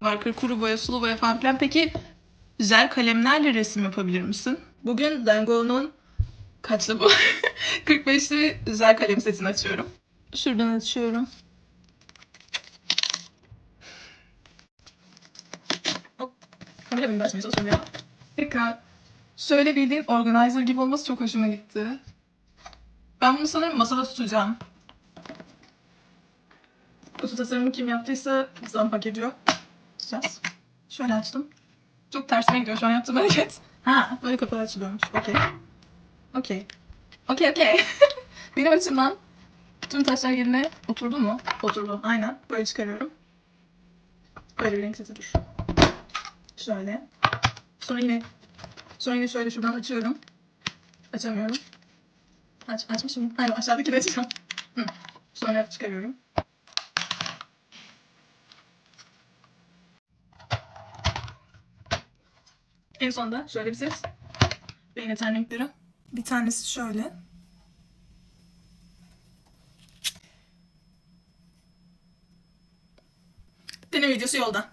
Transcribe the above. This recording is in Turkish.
Marker, kuru boya, sulu boya falan filan. Peki jel kalemlerle resim yapabilir misin? Bugün Dango'nun kaçlı bu? 45'li jel kalem setini açıyorum. Şuradan açıyorum. Benim açmaya çalışıyorum ya. Tekrar. Şöyle bildiğin organizer gibi olması çok hoşuma gitti. Ben bunu sanırım masada tutacağım. Kutu tasarımı kim yaptıysa zam hak ediyor. Tutacağız. Şöyle açtım. Çok tersine gidiyor şu an yaptığım hareket. Ha, böyle kapağı açılıyormuş. Okey. Okey. Okey, okey. Benim açımdan tüm taşlar yerine oturdu mu? Oturdu. Aynen. Böyle çıkarıyorum. Böyle bir renk seti dur. Şöyle. Sonra yine sonra yine şöyle şuradan açıyorum. Açamıyorum. Aç, açmışım. Hayır aşağıdaki de açacağım. Hı. Sonra çıkarıyorum. En sonunda şöyle bir ses. Ve yine ten renkleri. Bir tanesi şöyle. Deneme videosu yolda.